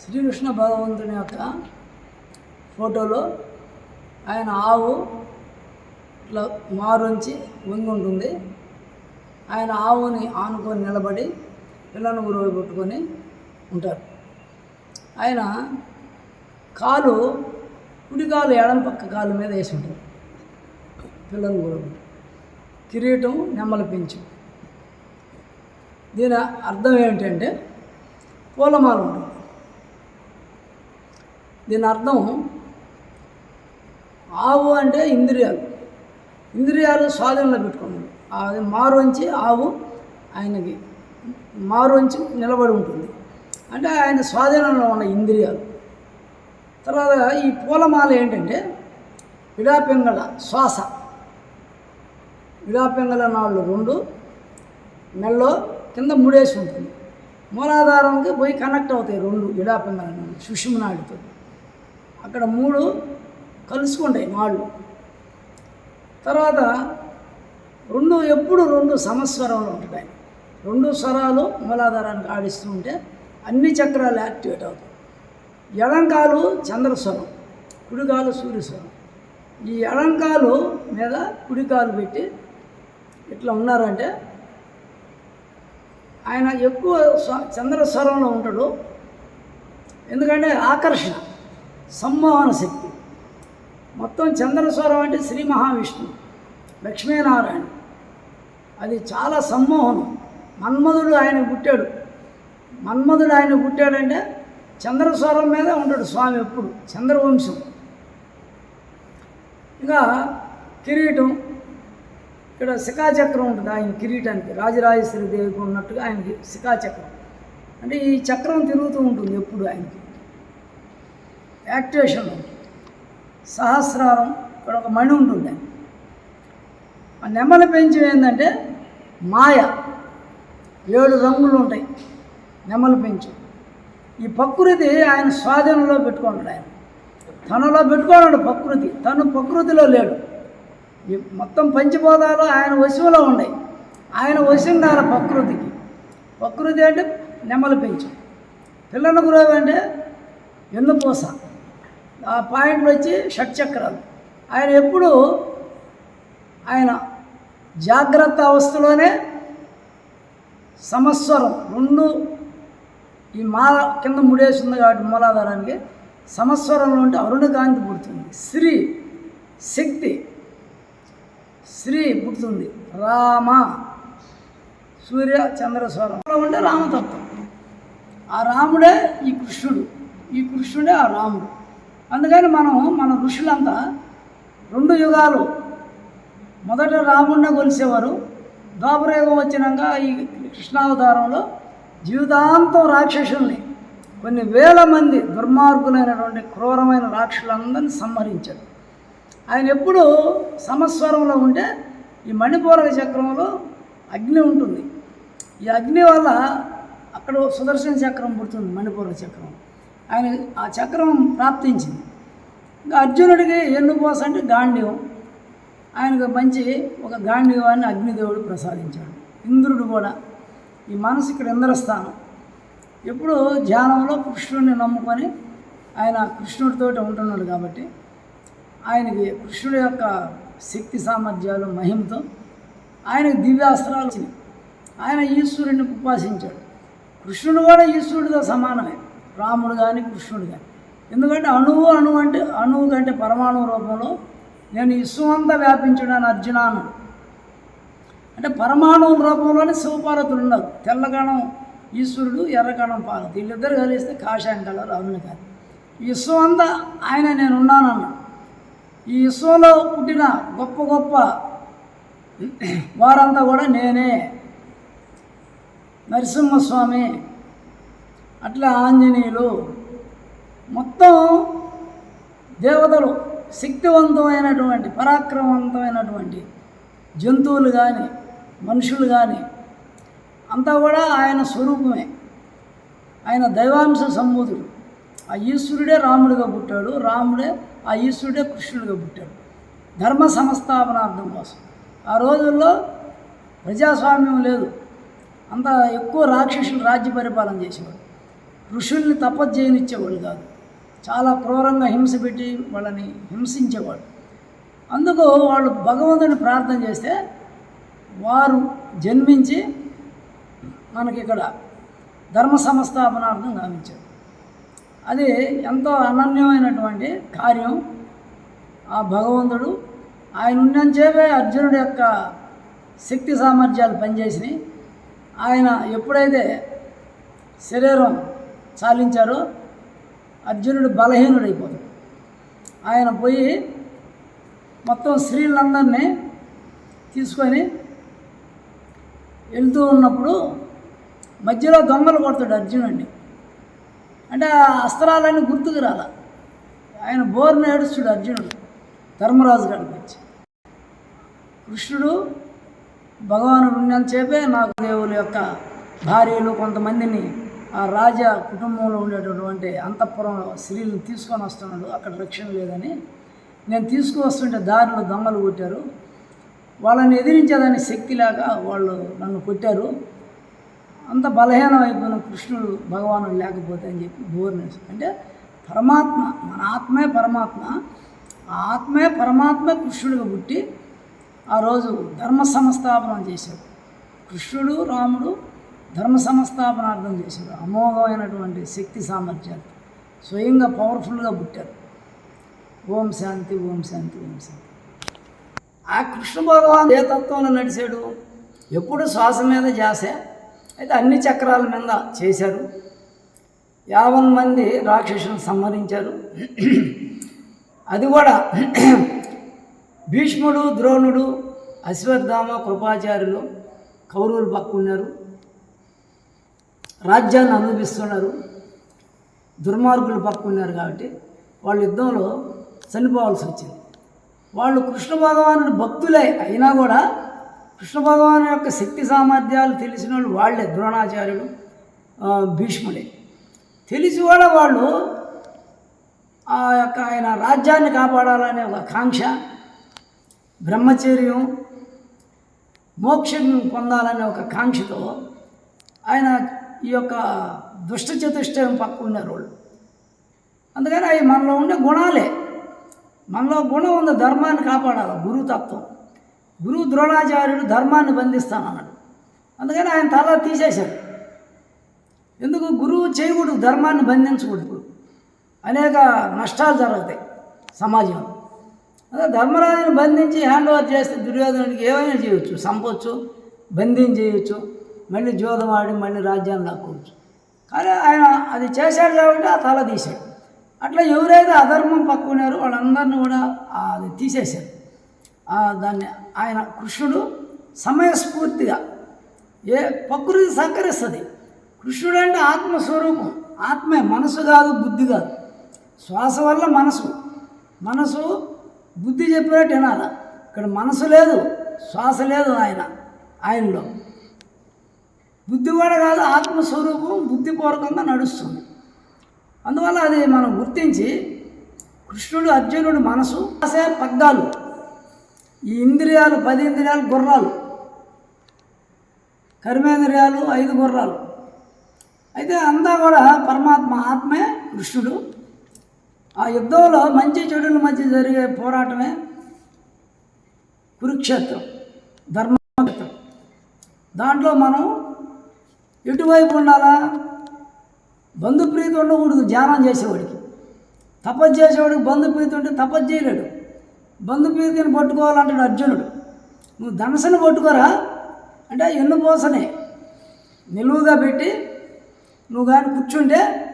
శ్రీకృష్ణ భగవంతుని యొక్క ఫోటోలో ఆయన ఆవు ఇట్లా మారుంచి వంగి ఉంటుంది ఆయన ఆవుని ఆనుకొని నిలబడి పిల్లను గురువు పెట్టుకొని ఉంటారు. ఆయన కాలు కుడికాలు ఎడం పక్క కాలు మీద వేసి ఉంటారు. పిల్లలు గురువు కిరీటం నెమ్మల పెంచు. దీని అర్థం ఏమిటంటే పూలమాల ఉంటుంది. దీని అర్థం ఆవు అంటే ఇంద్రియాలు. ఇంద్రియాలు స్వాధీనంలో పెట్టుకున్నాడు అది మారుంచి ఆవు ఆయనకి మారుంచి నిలబడి ఉంటుంది. అంటే ఆయన స్వాధీనంలో ఉన్న ఇంద్రియాలు. తర్వాత ఈ పూలమాల ఏంటంటే విడాపెంగళ శ్వాస. విడాపెంగళ నాళ్ళు రెండు నెలలో కింద ముడేసి ఉంటుంది. మూలాధారంకి పోయి కనెక్ట్ అవుతాయి రెండు విడాపెంగళ నాళ్ళు సుషుమ్నాడితో. అక్కడ మూడు కలుసుకుంటాయి నాళ్ళు తర్వాత రెండు ఎప్పుడు రెండు సమస్వరంలో ఉంటాయి. రెండు స్వరాలు మూలాధారానికి ఆడిస్తూ ఉంటే అన్ని చక్రాలు యాక్టివేట్ అవుతాయి. ఎడంకాలు చంద్రస్వరం కుడికాలు సూర్యస్వరం. ఈ ఎడంకాలు మీద కుడికాలు పెట్టి ఇట్లా ఉన్నారంటే ఆయన ఎక్కువ చంద్రస్వరంలో ఉంటాడు. ఎందుకంటే ఆకర్షణ. సమ్మోహన శక్తి. మొత్తం చంద్రస్వరం అంటే శ్రీ మహావిష్ణువు లక్ష్మీనారాయణ. అది చాలా సమ్మోహనం. మన్మధుడు ఆయన పుట్టాడు. మన్మధుడు ఆయన పుట్టాడంటే చంద్రస్వరం మీద ఉంటాడు స్వామి ఎప్పుడు చంద్రవంశం. ఇంకా కిరీటం ఇక్కడ శిఖాచక్రం ఉంటుంది ఆయన కిరీటానికి రాజరాజేశ్వరి దేవికి ఉన్నట్టుగా ఆయనకి శిఖాచక్రం. అంటే ఈ చక్రం తిరుగుతూ ఉంటుంది ఎప్పుడు ఆయనకి. యాక్టివేషన్ సహస్రారం ఇక్కడ ఒక మణి ఉంటుంది ఆ నెమల పెంచు ఏంటంటే మాయ. ఏడు రంగులు ఉంటాయి నెమల పెంచు. ఈ ప్రకృతి ఆయన స్వాధీనంలో పెట్టుకున్నాడు ఆయన. తనలో పెట్టుకున్నాడు ప్రకృతి. తను ప్రకృతిలో లేడు. ఈ మొత్తం పంచిపోదాలు ఆయన వశువులో ఉన్నాయి. ఆయన వశం కాల ప్రకృతికి. ప్రకృతి అంటే నెమల పెంచు పిల్లల గురువు అంటే ఎన్నుపూస ఆ పాయింట్లు వచ్చి షట్చక్రాలు. ఆయన ఎప్పుడు ఆయన జాగ్రత్త అవస్థలోనే సంవత్సరం రెండు ఈ మాల కింద ముడేసి ఉంది కాబట్టి మూలాధారానికి సంవత్సరంలో ఉంటే అరుణ కాంతి పుడుతుంది. శ్రీ శక్తి శ్రీ పుడుతుంది. రామ సూర్య చంద్రస్వరం ఉంటే రామతత్వం. ఆ రాముడే ఈ కృష్ణుడు. ఈ కృష్ణుడే ఆ రాముడు. అందుకని మనం మన ఋషులంతా రెండు యుగాలు. మొదట రాముడిని కొలిసేవారు. ద్వాపరయుగం వచ్చినాక ఈ కృష్ణావతారంలో జీవితాంతం రాక్షసుల్ని కొన్ని వేల మంది దుర్మార్గులైనటువంటి క్రూరమైన రాక్షసులందరినీ సంహరించాడు ఆయన ఎప్పుడు సమస్వరంలో ఉంటే ఈ మణిపూరక చక్రంలో అగ్ని ఉంటుంది. ఈ అగ్ని వల్ల అక్కడ సుదర్శన చక్రం పుడుతుంది మణిపూరక చక్రం ఆయన ఆ చక్రం ప్రాప్తించింది. ఇంకా అర్జునుడికి ఎన్నుపోస అంటే గాంధీవం ఆయనకు మంచి ఒక గాంధీవాన్ని అగ్నిదేవుడు ప్రసాదించాడు. ఇంద్రుడు కూడా ఈ మనసు ఇక్కడ ఇంద్రస్థానం ఎప్పుడు ధ్యానంలో కృష్ణుడిని నమ్ముకొని ఆయన కృష్ణుడితో ఉంటున్నాడు కాబట్టి ఆయనకి కృష్ణుడి యొక్క శక్తి సామర్థ్యాలు మహిమతో ఆయనకు దివ్యాస్త్రాలు ఆయన ఈశ్వరుడిని ఉపాసించాడు. కృష్ణుడు కూడా ఈశ్వరుడితో సమానమే. రాముడు కానీ కృష్ణుడు కానీ ఎందుకంటే అణువు అణువు అంటే అణువు కంటే పరమాణు రూపంలో నేను విశ్వమంతా వ్యాపించడాను అర్జునాను. అంటే పరమాణు రూపంలోనే శివపార్వతులు ఉన్నారు. తెల్లగణం ఈశ్వరుడు ఎర్రగణం పార్వతి వీళ్ళిద్దరు కలిస్తే కాషాయం కలర్ అవును కాదు. ఈ విశ్వం అంతా ఆయన నేను ఉన్నానన్నాడు ఈ విశ్వంలో పుట్టిన గొప్ప గొప్ప వారంతా కూడా నేనే. నరసింహస్వామి అట్లా ఆంజనేయులు మొత్తం దేవతలు శక్తివంతమైనటువంటి పరాక్రమవంతమైనటువంటి జంతువులు కానీ మనుషులు కానీ అంతా కూడా ఆయన స్వరూపమే. ఆయన దైవాంశ సంబూధుడు. ఆ ఈశ్వరుడే రాముడిగా పుట్టాడు. రాముడే ఆ ఈశ్వరుడే కృష్ణుడిగా పుట్టాడు. ధర్మ సంస్థాపనార్థం కోసం. ఆ రోజుల్లో ప్రజాస్వామ్యం లేదు. అంత ఎక్కువ రాక్షసులు రాజ్య పరిపాలన చేసేవాడు ఋషుల్ని తపస్సు చేయనిచ్చేవాళ్ళు కాదు. చాలా క్రూరంగా హింస పెట్టి వాళ్ళని హింసించేవాడు. అందుకు వాళ్ళు భగవంతుని ప్రార్థన చేస్తే వారు జన్మించి మనకి ఇక్కడ ధర్మ సంస్థాపనార్థం గావించారు. అది ఎంతో అనన్యమైనటువంటి కార్యం. ఆ భగవంతుడు ఆయన ఉన్నంచేవే అర్జునుడి యొక్క శక్తి సామర్థ్యాలు పనిచేసినాయి. ఆయన ఎప్పుడైతే శరీరం చాలించారో అర్జునుడు బలహీనుడైపోతాడు. ఆయన పోయి మొత్తం స్త్రీలందరినీ తీసుకొని వెళ్తూ ఉన్నప్పుడు మధ్యలో దొంగలు కొడతాడు అర్జునుడిని. అంటే ఆ అస్త్రాలన్నీ గుర్తుకు రాల. ఆయన బోర్ను ఏడుస్తాడు అర్జునుడు ధర్మరాజు గారికి వచ్చి కృష్ణుడు భగవానుడు ఉన్నంతసేపే నాకు దేవుల యొక్క భార్యలు కొంతమందిని ఆ రాజా కుటుంబంలో ఉండేటటువంటి అంతఃపురం స్త్రీలను తీసుకొని వస్తున్నాడు. అక్కడ రక్షణ లేదని. నేను తీసుకువస్తుంటే దారిలో దొంగలు కొట్టారు. వాళ్ళని ఎదిరించేదాని శక్తిలాగా వాళ్ళు నన్ను కొట్టారు. అంత బలహీనం అయిపోయిన కృష్ణుడు భగవాను లేకపోతే అని చెప్పి బోర్నెస్ అంటే పరమాత్మ మన ఆత్మే పరమాత్మ ఆ ఆత్మే పరమాత్మ కృష్ణుడిగా పుట్టి ఆ రోజు ధర్మ సంస్థాపనం చేశాడు. కృష్ణుడు రాముడు ధర్మ సంస్థాపనార్థం చేశాడు అమోఘమైనటువంటి శక్తి సామర్థ్యాలు. స్వయంగా పవర్ఫుల్గా పుట్టారు. ఓం శాంతి ఓం శాంతి ఓం శాంతి. ఆ కృష్ణ భగవాన్ ఏ తత్వంలో నడిచాడు? ఎప్పుడు శ్వాస మీద చేసే అయితే అన్ని చక్రాల మీద చేశారు. యావన్ మంది రాక్షసులను సంహరించారు. అది కూడా భీష్ముడు ద్రోణుడు అశ్వత్థామ కృపాచార్యులు కౌరవులు పక్కున్నారు రాజ్యాన్ని అనుభవిస్తున్నారు. దుర్మార్గులు పక్కున్నారు కాబట్టి వాళ్ళ యుద్ధంలో చనిపోవాల్సి వచ్చింది. వాళ్ళు కృష్ణ భగవానుడు భక్తులే అయినా కూడా కృష్ణ భగవాను యొక్క శక్తి సామర్థ్యాలు తెలిసిన వాళ్ళు వాళ్ళే ద్రోణాచార్యుడు భీష్ముడే తెలిసి కూడా వాళ్ళు ఆ యొక్క ఆయన రాజ్యాన్ని కాపాడాలనే ఒక కాంక్ష బ్రహ్మచర్యం మోక్షం పొందాలనే ఒక కాంక్షతో ఆయన ఈ యొక్క దుష్ట చతుష్టయం పక్క ఉన్నారు వాళ్ళు అందుకని అవి మనలో ఉండే గుణాలే. మనలో గుణం ఉంది ధర్మాన్ని కాపాడాలి గురుతత్వం గురువు ద్రోణాచార్యుడు ధర్మాన్ని బంధిస్తానన్నాడు. అందుకని ఆయన తల తీసేశారు. ఎందుకు? గురువు చేయకూడదు ధర్మాన్ని బంధించకూడదు అనేక నష్టాలు జరుగుతాయి సమాజంలో. అదే ధర్మరాజుని బంధించి హ్యాండ్ ఓవర్ చేస్తే దుర్యోధనుడికి ఏమైనా చేయొచ్చు? సంపొచ్చు బంధించి చేయొచ్చు మళ్ళీ జోదం ఆడి మళ్ళీ రాజ్యాన్ని లాక్కోవచ్చు. కానీ ఆయన అది చేశాడు కాబట్టి ఆ తల తీశాడు. అట్లా ఎవరైతే అధర్మం పక్కున్నారో వాళ్ళందరినీ కూడా అది తీసేశారు. దాన్ని ఆయన కృష్ణుడు సమయస్ఫూర్తిగా ఏ ప్రకృతి సహకరిస్తుంది కృష్ణుడు అంటే ఆత్మస్వరూపం. ఆత్మే మనసు కాదు బుద్ధి కాదు. శ్వాస వల్ల మనసు. మనసు బుద్ధి చెప్పినట్టు వినాల? ఇక్కడ మనసు లేదు శ్వాస లేదు ఆయన ఆయనలో. బుద్ధి కూడా కాదు ఆత్మస్వరూపం బుద్ధిపూర్వకంగా నడుస్తుంది. అందువల్ల అది మనం గుర్తించి కృష్ణుడు అర్జునుడు మనసు ఆశే పగ్గాలు ఈ ఇంద్రియాలు పది ఇంద్రియాలు గుర్రాలు కర్మేంద్రియాలు ఐదు గుర్రాలు. అయితే అంతా కూడా పరమాత్మ ఆత్మే కృష్ణుడు. ఆ యుద్ధంలో మంచి చెడుల మధ్య జరిగే పోరాటమే కురుక్షేత్రం ధర్మక్షేత్రం. దాంట్లో మనం ఎటువైపు ఉండాలా? బంధుప్రీతి ఉండకూడదు ధ్యానం చేసేవాడికి. తపస్సు చేసేవాడికి బంధుప్రీతి ఉంటే తపస్సు చేయలేడు. బంధుప్రీతిని పట్టుకోవాలంటాడు అర్జునుడు. నువ్వు ధనసును పట్టుకోరా? అంటే ఎన్ను పోసనే. నిలువుగా పెట్టి నువ్వు కానీ కూర్చుంటే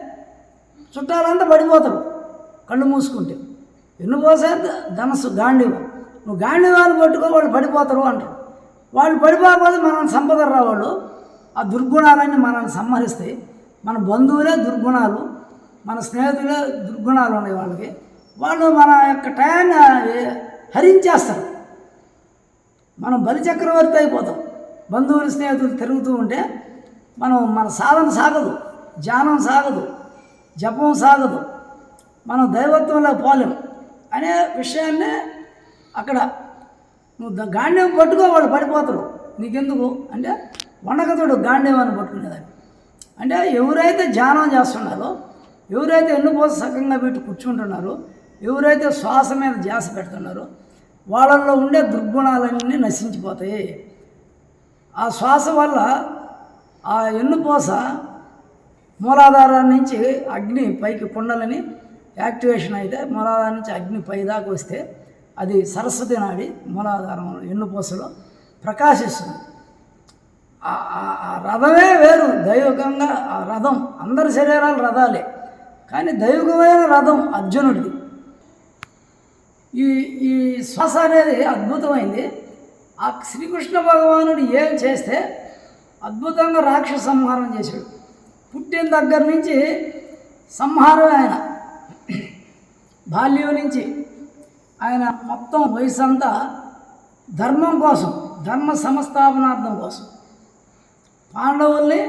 చుట్టాలంతా పడిపోతావు కళ్ళు మూసుకుంటే. ఎన్ను పోసే ధనస్సు గాంధీవం నువ్వు గాంధీవాన్ని పట్టుకో వాళ్ళు పడిపోతారు అంటారు వాళ్ళు పడిపోకపోతే మనం సంపద రావాళ్ళు. ఆ దుర్గుణాలన్నీ మనల్ని సంహరిస్తాయి. మన బంధువులే దుర్గుణాలు మన స్నేహితులే దుర్గుణాలు ఉన్నాయి వాళ్ళకి. వాళ్ళు మన యొక్క టయాన్ని హరించేస్తారు. మనం బలిచక్రవర్తి అయిపోతాం. బంధువులు స్నేహితులు తిరుగుతూ ఉంటే మనం మన సాధన సాగదు ధ్యానం సాగదు జపం సాగదు. మనం దైవత్వంలో పోలేం. అనే విషయాన్నే అక్కడ నువ్వు ద- పట్టుకో వాళ్ళు పడిపోతారు. నీకెందుకు? అంటే వండకతోడు గాంధీవాన్ని పట్టుకునేదాన్ని. అంటే ఎవరైతే ధ్యానం చేస్తున్నారో ఎవరైతే ఎన్నుపోస సగంగా పెట్టి కూర్చుంటున్నారో ఎవరైతే శ్వాస మీద ధ్యాస పెడుతున్నారో వాళ్ళల్లో ఉండే దుర్గుణాలన్నీ నశించిపోతాయి. ఆ శ్వాస వల్ల ఆ ఎన్నుపోస మూలాధారం నుంచి అగ్ని పైకి కుండలని యాక్టివేషన్ అయితే మూలాధారం నుంచి అగ్ని పై దాకా వస్తే అది సరస్వతి నాడి మూలాధారం ఎన్నుపోసలో ప్రకాశిస్తుంది. ఆ- రథమే వేరు. దైవికంగా ఆ రథం అందరి శరీరాలు రథాలే. కానీ దైవికమైన రథం అర్జునుడిది. ఈ ఈ శ్వాస అనేది అద్భుతమైంది. ఆ శ్రీకృష్ణ భగవానుడు ఏం చేస్తే అద్భుతంగా రాక్షస సంహారం చేశాడు. పుట్టిన దగ్గర నుంచి సంహారం ఆయన. బాల్యం నుంచి ఆయన మొత్తం వయసు అంతా ధర్మం కోసం ధర్మ సంస్థాపనార్థం కోసం. పాండవుల్ని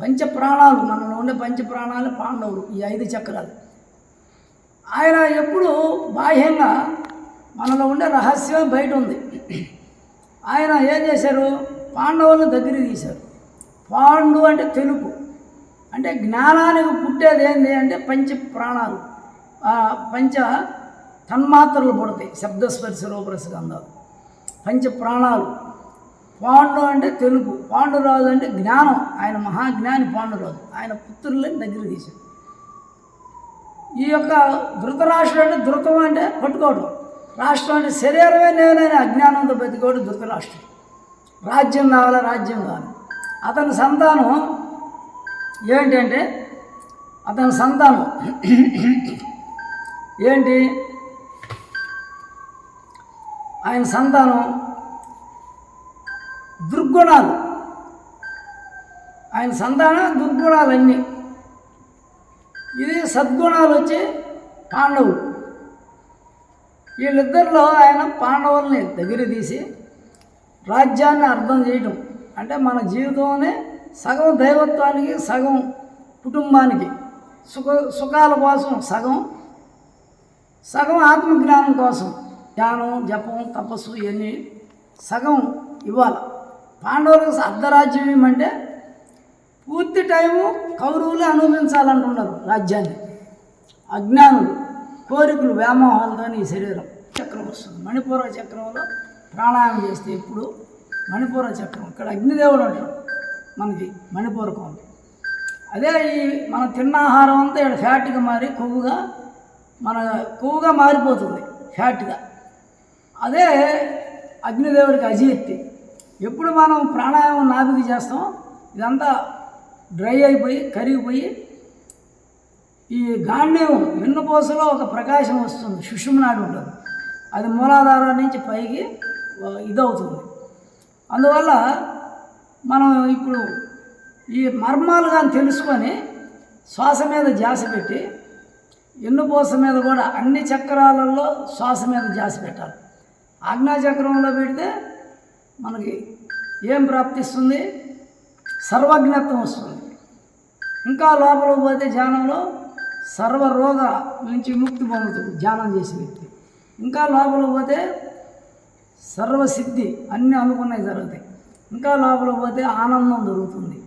పంచ ప్రాణాలు మనలో ఉండే పంచ ప్రాణాలు పాండవులు ఈ ఐదు చక్రాలు. ఆయన ఎప్పుడు బాహ్యంగా మనలో ఉండే రహస్యం బయట ఉంది. ఆయన ఏం చేశారు? పాండవులను దగ్గర తీశారు. పాండు అంటే తెలుపు. అంటే జ్ఞానానికి పుట్టేది ఏంటి అంటే పంచ ప్రాణాలు పంచ తన్మాత్రలు పుడతాయి శబ్దస్పర్శ రూపరసగంధాలు పంచ ప్రాణాలు పాండు అంటే తెలుగు పాండురాజు అంటే జ్ఞానం. ఆయన మహాజ్ఞాని పాండురాజు. ఆయన పుత్రులని దగ్గర తీశాడు. ఈ యొక్క ధృతరాష్ట్రం అంటే ధృతం అంటే పట్టుకోవడం. రాష్ట్రం అంటే శరీరమే నేనైనా అజ్ఞానంతో బతికోవడం ధృతరాష్ట్రం రాజ్యం కావాలా? రాజ్యం కావాలి అతని సంతానం ఏంటంటే అతని సంతానం ఏంటి? ఆయన సంతానం దుర్గుణాలు. ఆయన సంతాన దుర్గుణాలన్నీ. ఇది సద్గుణాలు వచ్చి పాండవులు. వీళ్ళిద్దరిలో ఆయన పాండవుల్ని దగ్గర తీసి రాజ్యాన్ని అర్థం చేయటం. అంటే మన జీవితంలోనే సగం దైవత్వానికి సగం కుటుంబానికి సుఖ సుఖాల కోసం సగం సగం ఆత్మజ్ఞానం కోసం ధ్యానం జపం తపస్సు ఇవన్నీ సగం ఇవ్వాలి. పాండవులకు అర్ధరాజ్యం ఏమంటే పూర్తి టైము కౌరవులు అనుభవించాలంటున్నారు రాజ్యాన్ని. అజ్ఞానులు కోరికలు వ్యామోహాలతో ఈ శరీరం చక్రం వస్తుంది. మణిపూర చక్రంలో ప్రాణాయామం చేస్తే ఇప్పుడు మణిపూర చక్రం ఇక్కడ అగ్నిదేవుడు అంటారు మనకి మణిపూరకం అదే ఈ మనం తిన్న ఆహారం అంతా ఇక్కడ ఫ్యాట్గా మారి కొవ్వుగా మన కొవ్వుగా మారిపోతుంది ఫ్యాట్గా. అదే అగ్నిదేవుడికి అజీర్తి. ఎప్పుడు మనం ప్రాణాయామం నాభికి చేస్తాం ఇదంతా డ్రై అయిపోయి కరిగిపోయి ఈ గాంధీవం వెన్నుపూసలో ఒక ప్రకాశం వస్తుంది సుషుమ్నాడు ఉంటుంది. అది మూలాధారం నుంచి పైకి ఇదవుతుంది. అందువల్ల మనం ఇప్పుడు ఈ మర్మాలు కానీ తెలుసుకొని శ్వాస మీద జాస పెట్టి ఎన్నుపూస మీద కూడా అన్ని చక్రాలలో శ్వాస మీద జాస పెట్టాలి. ఆజ్ఞాచక్రంలో పెడితే మనకి ఏం ప్రాప్తిస్తుంది? సర్వజ్ఞత్వం వస్తుంది. ఇంకా లోపల పోతే ధ్యానంలో సర్వరోగ నుంచి ముక్తి పొందుతుంది ధ్యానం చేసే వ్యక్తి. ఇంకా లోపల పోతే సర్వసిద్ధి అన్నీ అనుకున్నవి జరుగుతాయి. ఇంకా లోపల పోతే ఆనందం దొరుకుతుంది.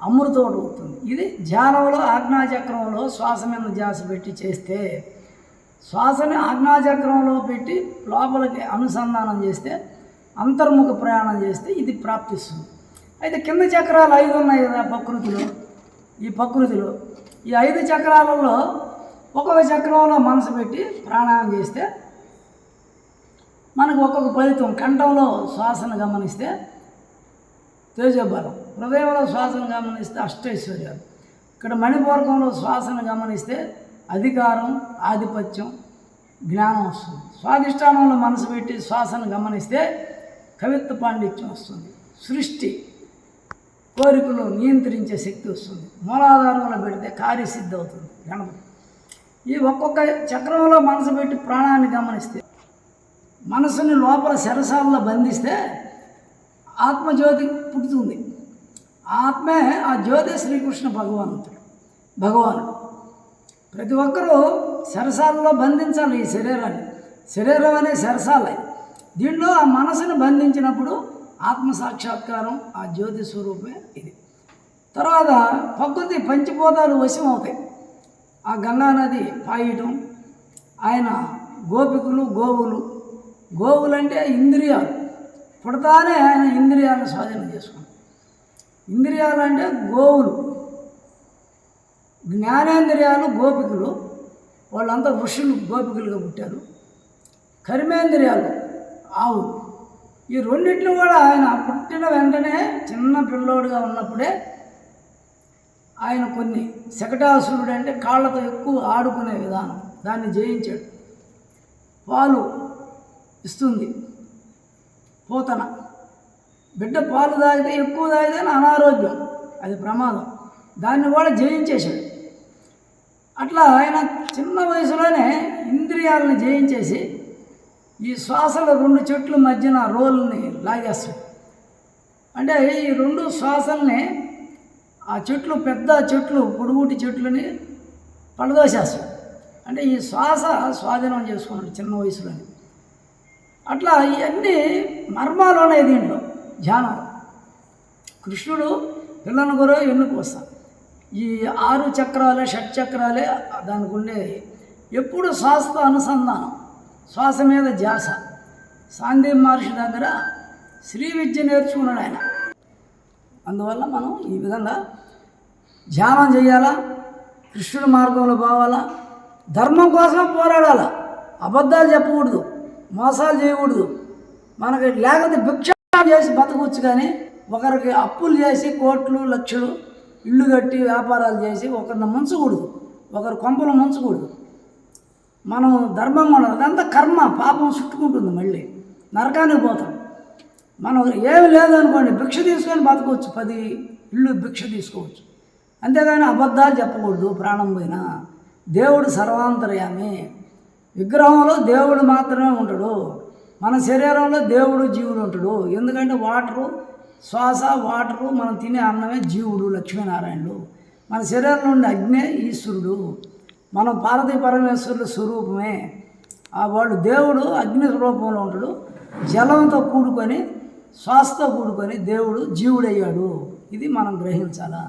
అమృతం దొరుకుతుంది ఇది ధ్యానంలో ఆజ్ఞాచక్రంలో శ్వాస మీద ధ్యాస పెట్టి చేస్తే శ్వాసని ఆజ్ఞాచక్రంలో పెట్టి లోపలికి అనుసంధానం చేస్తే అంతర్ముఖ ప్రయాణం చేస్తే ఇది ప్రాప్తిస్తుంది. అయితే కింద చక్రాలు ఐదు ఉన్నాయి కదా ప్రకృతిలో? ఈ ప్రకృతిలో ఈ ఐదు చక్రాలలో ఒక్కొక్క చక్రంలో మనసు పెట్టి ప్రాణాయామం చేస్తే మనకు ఒక్కొక్క ఫలితం కంఠంలో శ్వాసను గమనిస్తే తేజబలం హృదయంలో శ్వాసను గమనిస్తే అష్టైశ్వర్యాలు ఇక్కడ మణిపూర్వకంలో శ్వాసను గమనిస్తే అధికారం ఆధిపత్యం జ్ఞానం వస్తుంది. స్వాధిష్టానంలో మనసు పెట్టి శ్వాసను గమనిస్తే కవిత్వ పాండిత్యం వస్తుంది. సృష్టి కోరికలు నియంత్రించే శక్తి వస్తుంది. మూలాధారంలో పెడితే కార్యసిద్ధి అవుతుంది. గణపతి. ఈ ఒక్కొక్క చక్రంలో మనసు పెట్టి ప్రాణాన్ని గమనిస్తే మనసుని లోపల శరసాలలో బంధిస్తే ఆత్మజ్యోతి పుడుతుంది ఆత్మే ఆ జ్యోతి శ్రీకృష్ణ భగవంతుడు భగవాను ప్రతి ఒక్కరూ శరసాలలో బంధించాలి ఈ శరీరాన్ని. శరీరం అనే శరసాలే దీంట్లో ఆ మనసును బంధించినప్పుడు ఆత్మ సాక్షాత్కారం ఆ జ్యోతి స్వరూపమే ఇది. తర్వాత ప్రకృతి పంచిపోతాలు వశం అవుతాయి ఆ గంగా నది పాయటం ఆయన గోపికులు గోవులు. గోవులు అంటే ఇంద్రియాలు. పుడతానే ఆయన ఇంద్రియాలను స్వాధీనం చేసుకున్నాడు ఇంద్రియాలు అంటే గోవులు. జ్ఞానేంద్రియాలు గోపికులు. వాళ్ళంతా ఋషులు గోపికులుగా పుట్టారు. కర్మేంద్రియాలు. ఆవు. ఈ రెండింటిని కూడా ఆయన పుట్టిన వెంటనే చిన్న పిల్లోడుగా ఉన్నప్పుడే ఆయన కొన్ని శకటాసురుడు అంటే కాళ్ళతో ఎక్కువ ఆడుకునే విధానం దాన్ని జయించాడు. పాలు ఇస్తుంది పోతన. బిడ్డ పాలు తాగితే ఎక్కువ తాగితే అనారోగ్యం అది ప్రమాదం. దాన్ని కూడా జయించేశాడు. అట్లా ఆయన చిన్న వయసులోనే ఇంద్రియాలను జయించేసి ఈ శ్వాసల రెండు చెట్ల మధ్యన రోల్ని లాగేస్తాడు అంటే ఈ రెండు శ్వాసల్ని ఆ చెట్లు పెద్ద చెట్లు పొడుగుటి చెట్లని పడదోసేస్తాడు అంటే ఈ శ్వాస స్వాధీనం చేసుకున్నాడు చిన్న వయసులోనే. అట్లా ఇవన్నీ మర్మాలు ఉన్నాయి దీంట్లో ధ్యానం కృష్ణుడు పిల్లల గురు ఎన్నుకు వస్తాం ఈ ఆరు చక్రాలే షట్ చక్రాలే దానికి ఉండేది ఎప్పుడు శ్వాసతో అనుసంధానం. శ్వాస మీద ధ్యాస. సాందీప్ మహర్షి దగ్గర శ్రీ విద్య నేర్చుకున్నాడు ఆయన. అందువల్ల మనం ఈ విధంగా ధ్యానం చేయాలా? కృష్ణుడి మార్గంలో పోవాలా? ధర్మం కోసం పోరాడాలా? అబద్ధాలు చెప్పకూడదు మోసాలు చేయకూడదు. మనకి లేకపోతే భిక్ష చేసి బతకవచ్చు కానీ ఒకరికి అప్పులు చేసి కోట్లు లక్షలు ఇల్లు కట్టి వ్యాపారాలు చేసి ఒకరిని ముంచకూడదు. ఒకరి కొంపలు ముంచకూడదు. మనం ధర్మం ఉండదు అదంతా కర్మ పాపం చుట్టుకుంటుంది మళ్ళీ. నరకానికి పోతాం. మనం ఏమి లేదనుకోండి భిక్ష తీసుకొని బతకవచ్చు పది ఇల్లు భిక్ష తీసుకోవచ్చు. అంతేగాని అబద్ధాలు చెప్పకూడదు ప్రాణం పోయినా. దేవుడు సర్వాంతర్యామి. విగ్రహంలో దేవుడు మాత్రమే ఉంటాడు. మన శరీరంలో దేవుడు జీవుడు ఉంటాడు. ఎందుకంటే వాటరు శ్వాస వాటరు మనం తినే అన్నమే జీవుడు లక్ష్మీనారాయణుడు. మన శరీరంలో ఉండే అగ్నే ఈశ్వరుడు. మనం పార్వతీ పరమేశ్వరుల స్వరూపమే. ఆ వాళ్ళు దేవుడు అగ్ని రూపంలో ఉంటాడు. జలంతో కూడుకొని శ్వాసతో కూడుకొని దేవుడు జీవుడయ్యాడు. ఇది మనం గ్రహించాలా?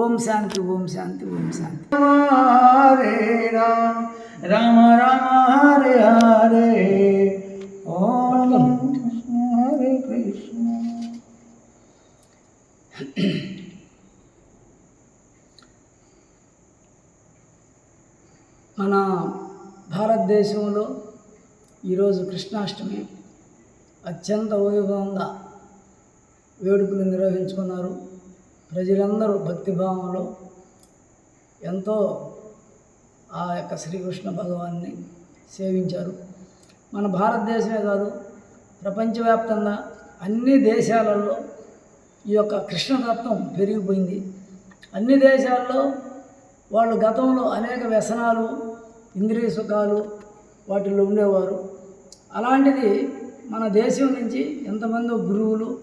ఓం శాంతి ఓం శాంతి ఓం శాంతి. రామ రామ రామ హరే హరే ఓం హరే కృష్ణ. మన భారతదేశంలో ఈరోజు కృష్ణాష్టమి అత్యంత వైభవంగా వేడుకలు నిర్వహించుకున్నారు. ప్రజలందరూ భక్తిభావంలో ఎంతో ఆ యొక్క శ్రీకృష్ణ భగవాన్ని సేవించారు. మన భారతదేశమే కాదు ప్రపంచవ్యాప్తంగా అన్ని దేశాలలో ఈ యొక్క కృష్ణతత్వం పెరిగిపోయింది. అన్ని దేశాల్లో వాళ్ళు గతంలో అనేక వ్యసనాలు ఇంద్రియ సుఖాలు వాటిల్లో ఉండేవారు. అలాంటిది మన దేశం నుంచి ఎంతమందో గురువులు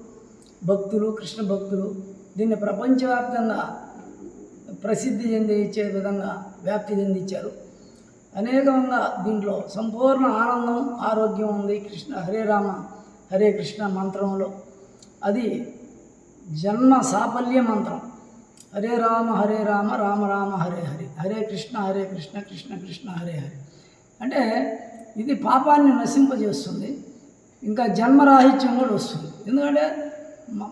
భక్తులు కృష్ణ భక్తులు దీన్ని ప్రపంచవ్యాప్తంగా ప్రసిద్ధి చెంది ఇచ్చే విధంగా వ్యాప్తి చెందించారు అనేకంగా దీంట్లో సంపూర్ణ ఆనందం ఆరోగ్యం ఉంది. కృష్ణ హరే రామ హరే కృష్ణ మంత్రంలో. అది జన్మ సాఫల్య మంత్రం. హరే రామ హరే రామ రామ రామ హరే హరే. హరే కృష్ణ హరే కృష్ణ కృష్ణ కృష్ణ హరే హరే. అంటే ఇది పాపాన్ని నశింపజేస్తుంది. ఇంకా జన్మరాహిత్యం కూడా వస్తుంది. ఎందుకంటే మ-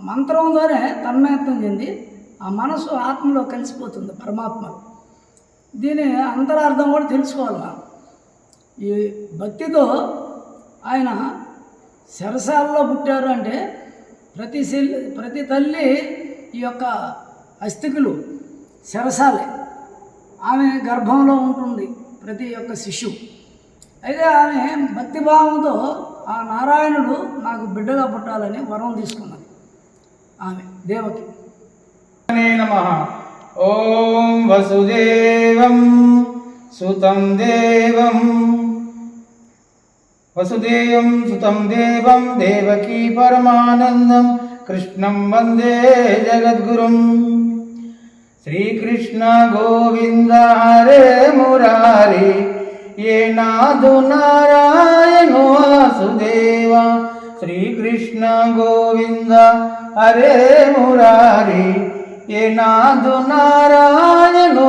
ద్వారా తన్మయత్వం చెంది ఆ మనసు ఆత్మలో కలిసిపోతుంది పరమాత్మ. దీని అంతరార్థం కూడా తెలుసుకోవాలి మనం. ఈ భక్తితో ఆయన శరసాలలో పుట్టారు అంటే ప్రతి శిల్ ప్రతి తల్లి ఈ యొక్క అస్థికులు శరసాలే. ఆమె గర్భంలో ఉంటుంది ప్రతి ఒక్క శిశువు. అయితే ఆమె భక్తిభావంతో ఆ నారాయణుడు నాకు బిడ్డగా పుట్టాలని వరం తీసుకున్నది ఆమె దేవకి. ఓం వసుదేవం సుతం దేవం. వసుదేవం సుతం దేవం దేవకీ పరమానందం. కృష్ణం వందే జగద్గురుం. శ్రీకృష్ణ గోవింద హరే మురారి ఏ నాదు నారాయణ శ్రీకృష్ణ గోవింద హరే మురారి ఏ నాదు నారాయణ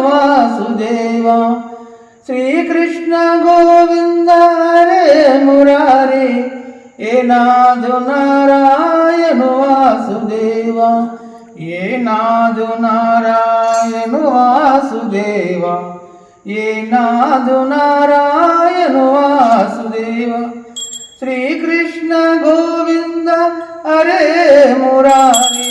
శ్రీకృష్ణ గోవింద హరే మురారి ఏ నాదు నారాయణ ఏ నాదు నారాయణు వాసుదేవ ఏ నాదు నారాయణు వాసుదేవ శ్రీకృష్ణ గోవింద హరే మురారి